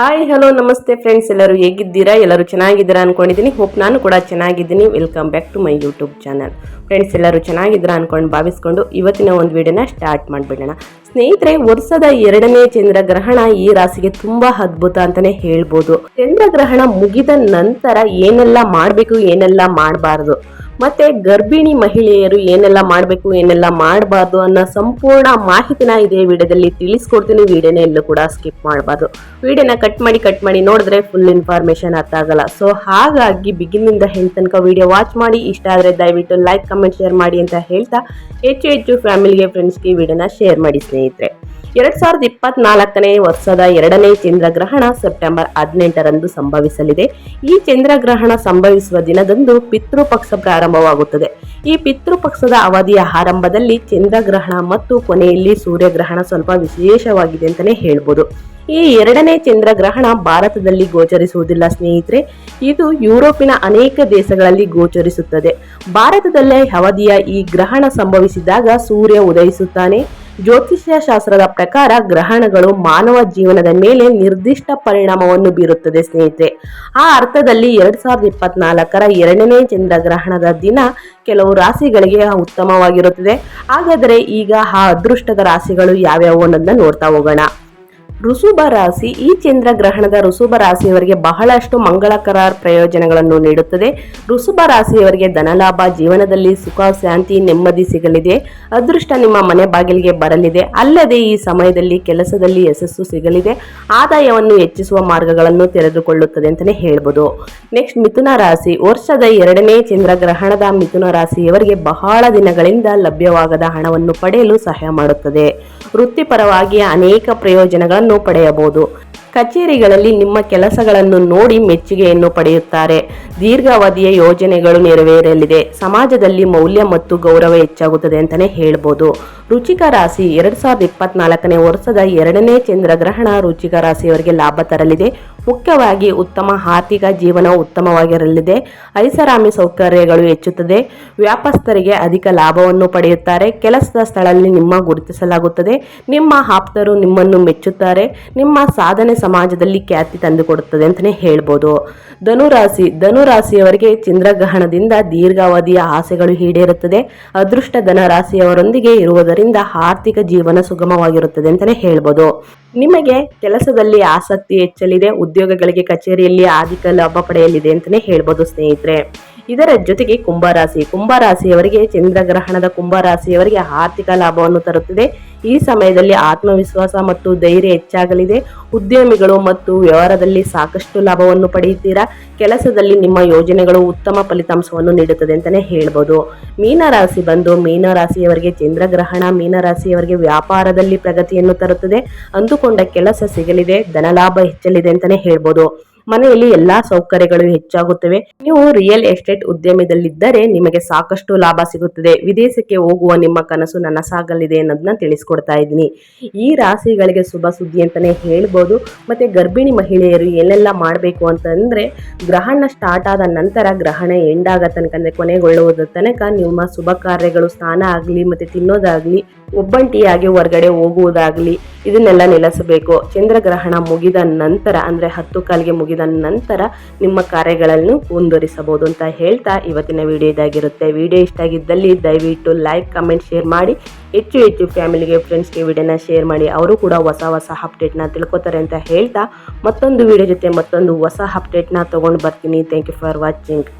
Hi hello ನಮಸ್ತೆ friends ಎಲ್ಲರೂ ಹೇಗಿದ್ದೀರಾ? ಎಲ್ಲರೂ ಚೆನ್ನಾಗಿದ್ದೀರಾ ಅನ್ಕೊಂಡಿದ್ದೀನಿ. ಹೋಪ್ ನಾನು ಕೂಡ ಚೆನ್ನಾಗಿದ್ದೀನಿ. Welcome back to my YouTube channel friends ಎಲ್ಲರೂ ಚೆನ್ನಾಗಿದ್ದೀರಾ ಅನ್ಕೊಂಡು ಭಾವಿಸ್ಕೊಂಡು ಇವತ್ತಿನ ಒಂದು ವಿಡಿಯೋನ ಸ್ಟಾರ್ಟ್ ಮಾಡಿಬಿಡೋಣ. ಸ್ನೇಹಿತರೆ, ವರ್ಷದ ಎರಡನೇ ಚಂದ್ರಗ್ರಹಣ ಈ ರಾಶಿಗೆ ತುಂಬಾ ಅದ್ಭುತ ಅಂತಾನೆ ಹೇಳ್ಬೋದು. ಚಂದ್ರಗ್ರಹಣ ಮುಗಿದ ನಂತರ ಏನೆಲ್ಲ ಮಾಡಬೇಕು, ಏನೆಲ್ಲ ಮಾಡಬಾರ್ದು? ಮತ್ತೆ ಗರ್ಭಿಣಿ ಮಹಿಳೆಯರು ಏನೆಲ್ಲ ಮಾಡಬೇಕು, ಏನೆಲ್ಲ ಮಾಡಬಾರ್ದು ಅನ್ನೋ ಸಂಪೂರ್ಣ ಮಾಹಿತಿನ ಇದೇ ವಿಡಿಯೋದಲ್ಲಿ ತಿಳಿಸ್ಕೊಡ್ತೀನಿ. ವಿಡಿಯೋನ ಎಲ್ಲೂ ಕೂಡ ಸ್ಕಿಪ್ ಮಾಡಬಾರ್ದು. ವಿಡಿಯೋನ ಕಟ್ ಮಾಡಿ ಕಟ್ ಮಾಡಿ ನೋಡಿದ್ರೆ ಫುಲ್ ಇನ್ಫಾರ್ಮೇಷನ್ ಅರ್ಥ ಆಗಲ್ಲ. ಸೊ ಹಾಗಾಗಿ ಬಿಗಿನಿಂದ ಹೆಂಡ್ ತನಕ ವಿಡಿಯೋ ವಾಚ್ ಮಾಡಿ. ಇಷ್ಟ ಆದರೆ ದಯವಿಟ್ಟು ಲೈಕ್ ಕಮೆಂಟ್ ಶೇರ್ ಮಾಡಿ ಅಂತ ಹೇಳ್ತಾ, ಹೆಚ್ಚು ಹೆಚ್ಚು ಫ್ಯಾಮಿಲಿಗೆ ಫ್ರೆಂಡ್ಸ್ಗೆ ವಿಡಿಯೋನ ಶೇರ್ ಮಾಡಿ ಸ್ನೇಹಿತರೆ. ಎರಡ್ ಸಾವಿರದ ಇಪ್ಪತ್ನಾಲ್ಕನೇ ವರ್ಷದ ಎರಡನೇ ಚಂದ್ರಗ್ರಹಣ ಸೆಪ್ಟೆಂಬರ್ ಹದಿನೆಂಟರಂದು ಸಂಭವಿಸಲಿದೆ. ಈ ಚಂದ್ರಗ್ರಹಣ ಸಂಭವಿಸುವ ದಿನದಂದು ಪಿತೃಪಕ್ಷ ಪ್ರಾರಂಭವಾಗುತ್ತದೆ. ಈ ಪಿತೃಪಕ್ಷದ ಅವಧಿಯ ಆರಂಭದಲ್ಲಿ ಚಂದ್ರಗ್ರಹಣ ಮತ್ತು ಕೊನೆಯಲ್ಲಿ ಸೂರ್ಯಗ್ರಹಣ ಸ್ವಲ್ಪ ವಿಶೇಷವಾಗಿದೆ ಅಂತಲೇ ಹೇಳ್ಬೋದು. ಈ ಎರಡನೇ ಚಂದ್ರಗ್ರಹಣ ಭಾರತದಲ್ಲಿ ಗೋಚರಿಸುವುದಿಲ್ಲ ಸ್ನೇಹಿತರೆ. ಇದು ಯುರೋಪಿನ ಅನೇಕ ದೇಶಗಳಲ್ಲಿ ಗೋಚರಿಸುತ್ತದೆ. ಭಾರತದಲ್ಲೇ ಅವಧಿಯ ಈ ಗ್ರಹಣ ಸಂಭವಿಸಿದಾಗ ಸೂರ್ಯ ಉದಯಿಸುತ್ತಾನೆ. ಜ್ಯೋತಿಷ್ಯ ಶಾಸ್ತ್ರದ ಪ್ರಕಾರ ಗ್ರಹಣಗಳು ಮಾನವ ಜೀವನದ ಮೇಲೆ ನಿರ್ದಿಷ್ಟ ಪರಿಣಾಮವನ್ನು ಬೀರುತ್ತದೆ, ಸ್ನೇಹಿತರೆ. ಆ ಅರ್ಥದಲ್ಲಿ ಎರಡ್ ಸಾವಿರದ ಇಪ್ಪತ್ನಾಲ್ಕರ ಎರಡನೇ ಚಂದ್ರಗ್ರಹಣದ ದಿನ ಕೆಲವು ರಾಶಿಗಳಿಗೆ ಉತ್ತಮವಾಗಿರುತ್ತದೆ. ಹಾಗಾದರೆ ಈಗ ಆ ಅದೃಷ್ಟದ ರಾಶಿಗಳು ಯಾವ್ಯಾವು ಅನ್ನೋದನ್ನ ನೋಡ್ತಾ ಹೋಗೋಣ. ಋಷುಭ ರಾಶಿ ಈ ಚಂದ್ರಗ್ರಹಣದ ಋಷುಭ ರಾಶಿಯವರಿಗೆ ಬಹಳಷ್ಟು ಮಂಗಳಕರ ಪ್ರಯೋಜನಗಳನ್ನು ನೀಡುತ್ತದೆ. ಋಷುಭ ರಾಶಿಯವರಿಗೆ ಧನಲಾಭ, ಜೀವನದಲ್ಲಿ ಸುಖ, ಶಾಂತಿ, ನೆಮ್ಮದಿ ಸಿಗಲಿದೆ. ಅದೃಷ್ಟ ನಿಮ್ಮ ಮನೆ ಬಾಗಿಲಿಗೆ ಬರಲಿದೆ. ಅಲ್ಲದೆ ಈ ಸಮಯದಲ್ಲಿ ಕೆಲಸದಲ್ಲಿ ಯಶಸ್ಸು ಸಿಗಲಿದೆ. ಆದಾಯವನ್ನು ಹೆಚ್ಚಿಸುವ ಮಾರ್ಗಗಳನ್ನು ತೆರೆದುಕೊಳ್ಳುತ್ತದೆ ಅಂತಲೇ ಹೇಳ್ಬೋದು. ನೆಕ್ಸ್ಟ್ ಮಿಥುನ ರಾಶಿ. ವರ್ಷದ ಎರಡನೇ ಚಂದ್ರಗ್ರಹಣದ ಮಿಥುನ ರಾಶಿಯವರಿಗೆ ಬಹಳ ದಿನಗಳಿಂದ ಲಭ್ಯವಾಗದ ಹಣವನ್ನು ಪಡೆಯಲು ಸಹಾಯ ಮಾಡುತ್ತದೆ. ವೃತ್ತಿಪರವಾಗಿ ಅನೇಕ ಪ್ರಯೋಜನಗಳನ್ನು ಪಡೆಯಬಹುದು. ಕಚೇರಿಗಳಲ್ಲಿ ನಿಮ್ಮ ಕೆಲಸಗಳನ್ನು ನೋಡಿ ಮೆಚ್ಚುಗೆಯನ್ನು ಪಡೆಯುತ್ತಾರೆ. ದೀರ್ಘಾವಧಿಯ ಯೋಜನೆಗಳು ನೆರವೇರಲಿದೆ. ಸಮಾಜದಲ್ಲಿ ಮೌಲ್ಯ ಮತ್ತು ಗೌರವ ಹೆಚ್ಚಾಗುತ್ತದೆ ಅಂತಲೇ ಹೇಳ್ಬೋದು. ರುಚಿಕ ರಾಶಿ ಎರಡ್ ಸಾವಿರದ ಇಪ್ಪತ್ನಾಲ್ಕನೇ ವರ್ಷದ ಎರಡನೇ ಚಂದ್ರಗ್ರಹಣ ರುಚಿಕ ರಾಶಿಯವರಿಗೆ ಲಾಭ ತರಲಿದೆ. ಮುಖ್ಯವಾಗಿ ಉತ್ತಮ ಆರ್ಥಿಕ ಜೀವನ ಉತ್ತಮವಾಗಿರಲಿದೆ. ಐಷಾರಾಮಿ ಸೌಕರ್ಯಗಳು ಹೆಚ್ಚುತ್ತದೆ. ವ್ಯಾಪಾರಸ್ಥರಿಗೆ ಅಧಿಕ ಲಾಭವನ್ನು ಪಡೆಯುತ್ತಾರೆ. ಕೆಲಸದ ಸ್ಥಳದಲ್ಲಿ ನಿಮ್ಮ ಗುರುತಿಸಲಾಗುತ್ತದೆ. ನಿಮ್ಮ ಆಪ್ತರು ನಿಮ್ಮನ್ನು ಮೆಚ್ಚುತ್ತಾರೆ. ನಿಮ್ಮ ಸಾಧನೆ ಸಮಾಜದಲ್ಲಿ ಖ್ಯಾತಿ ತಂದುಕೊಡುತ್ತದೆ ಅಂತಲೇ ಹೇಳ್ಬೋದು. ಧನುರಾಶಿ, ಧನುರಾಶಿಯವರಿಗೆ ಚಂದ್ರಗ್ರಹಣದಿಂದ ದೀರ್ಘಾವಧಿಯ ಆಸೆಗಳು ಈಡೇರುತ್ತದೆ. ಅದೃಷ್ಟ ಧನರಾಶಿಯವರೊಂದಿಗೆ ಇರುವುದರಿಂದ ಆರ್ಥಿಕ ಜೀವನ ಸುಗಮವಾಗಿರುತ್ತದೆ ಅಂತಲೇ ಹೇಳ್ಬೋದು. ನಿಮಗೆ ಕೆಲಸದಲ್ಲಿ ಆಸಕ್ತಿ ಹೆಚ್ಚಲಿದೆ ಉದ್ಯೋಗಗಳಿಗೆ ಕಚೇರಿಯಲ್ಲಿ ಅಧಿಕ ಲಾಭ ಪಡೆಯಲಿದೆ ಅಂತಲೇ ಹೇಳ್ಬೋದು ಸ್ನೇಹಿತರೆ. ಇದರ ಜೊತೆಗೆ ಕುಂಭರಾಶಿ, ಕುಂಭರಾಶಿಯವರಿಗೆ ಚಂದ್ರಗ್ರಹಣದ ಕುಂಭರಾಶಿಯವರಿಗೆ ಆರ್ಥಿಕ ಲಾಭವನ್ನು ತರುತ್ತದೆ. ಈ ಸಮಯದಲ್ಲಿ ಆತ್ಮವಿಶ್ವಾಸ ಮತ್ತು ಧೈರ್ಯ ಹೆಚ್ಚಾಗಲಿದೆ. ಉದ್ಯಮಿಗಳು ಮತ್ತು ವ್ಯವಹಾರದಲ್ಲಿ ಸಾಕಷ್ಟು ಲಾಭವನ್ನು ಪಡೆಯುತ್ತೀರಾ? ಕೆಲಸದಲ್ಲಿ ನಿಮ್ಮ ಯೋಜನೆಗಳು ಉತ್ತಮ ಫಲಿತಾಂಶವನ್ನು ನೀಡುತ್ತದೆ ಅಂತಲೇ ಹೇಳ್ಬೋದು. ಮೀನರಾಶಿ ಬಂದು ಮೀನರಾಶಿಯವರಿಗೆ ಚಂದ್ರಗ್ರಹಣ, ಮೀನರಾಶಿಯವರಿಗೆ ವ್ಯಾಪಾರದಲ್ಲಿ ಪ್ರಗತಿಯನ್ನು ತರುತ್ತದೆ. ಅಂದುಕೊಂಡ ಕೆಲಸ ಸಿಗಲಿದೆ, ಧನಲಾಭ ಹೆಚ್ಚಲಿದೆ ಅಂತಲೇ ಹೇಳ್ಬೋದು. ಮನೆಯಲ್ಲಿ ಎಲ್ಲಾ ಸೌಕರ್ಯಗಳು ಹೆಚ್ಚಾಗುತ್ತವೆ. ನೀವು ರಿಯಲ್ ಎಸ್ಟೇಟ್ ಉದ್ಯಮದಲ್ಲಿದ್ದರೆ ನಿಮಗೆ ಸಾಕಷ್ಟು ಲಾಭ ಸಿಗುತ್ತದೆ. ವಿದೇಶಕ್ಕೆ ಹೋಗುವ ನಿಮ್ಮ ಕನಸು ನನಸಾಗಲಿದೆ ಅನ್ನೋದನ್ನ ತಿಳಿಸ್ಕೊಡ್ತಾ ಇದ್ದೀನಿ. ಈ ರಾಶಿಗಳಿಗೆ ಶುಭ ಸುದ್ದಿ ಅಂತಾನೆ ಹೇಳ್ಬೋದು. ಮತ್ತೆ ಗರ್ಭಿಣಿ ಮಹಿಳೆಯರು ಏನೆಲ್ಲ ಮಾಡಬೇಕು ಅಂತಂದ್ರೆ, ಗ್ರಹಣ ಸ್ಟಾರ್ಟ್ ಆದ ನಂತರ ಗ್ರಹಣ ಎಂಡ್ ಆಗ ತನಕ, ಅಂದ್ರೆ ಕೊನೆಗೊಳ್ಳುವುದರ ತನಕ ನಿಮ್ಮ ಶುಭ ಕಾರ್ಯಗಳು ಸ್ನಾನ ಆಗಲಿ, ಮತ್ತೆ ತಿನ್ನೋದಾಗ್ಲಿ, ಒಬ್ಬಂಟಿಯಾಗಿ ಹೊರಗಡೆ ಹೋಗುವುದಾಗ್ಲಿ, ಇದನ್ನೆಲ್ಲ ನಿಲ್ಲಿಸಬೇಕು ಚಂದ್ರಗ್ರಹಣ ಮುಗಿದ ನಂತರ, ಅಂದ್ರೆ ಹತ್ತು ಕಾಲಿಗೆ ಮುಗಿದ ನಂತರ ನಿಮ್ಮ ಕಾರ್ಯಗಳನ್ನು ಮುಂದುವರಿಸಬಹುದು ಅಂತ ಹೇಳ್ತಾ ಇವತ್ತಿನ ವಿಡಿಯೋ ಇದಾಗಿರುತ್ತೆ. ವಿಡಿಯೋ ಇಷ್ಟ ಆಗಿದ್ದಲ್ಲಿ ದಯವಿಟ್ಟು ಲೈಕ್ ಕಮೆಂಟ್ ಶೇರ್ ಮಾಡಿ. ಹೆಚ್ಚು ಹೆಚ್ಚು ಫ್ಯಾಮಿಲಿಗೆ ಫ್ರೆಂಡ್ಸ್ಗೆ ವಿಡಿಯೋನ ಶೇರ್ ಮಾಡಿ. ಅವರು ಕೂಡ ಹೊಸ ಹೊಸ ಅಪ್ಡೇಟ್ನ ತಿಳ್ಕೊತಾರೆ ಅಂತ ಹೇಳ್ತಾ ಮತ್ತೊಂದು ವಿಡಿಯೋ ಜೊತೆ ಮತ್ತೊಂದು ಹೊಸ ಅಪ್ಡೇಟ್ನ ತೊಗೊಂಡು ಬರ್ತೀನಿ. Thank you for watching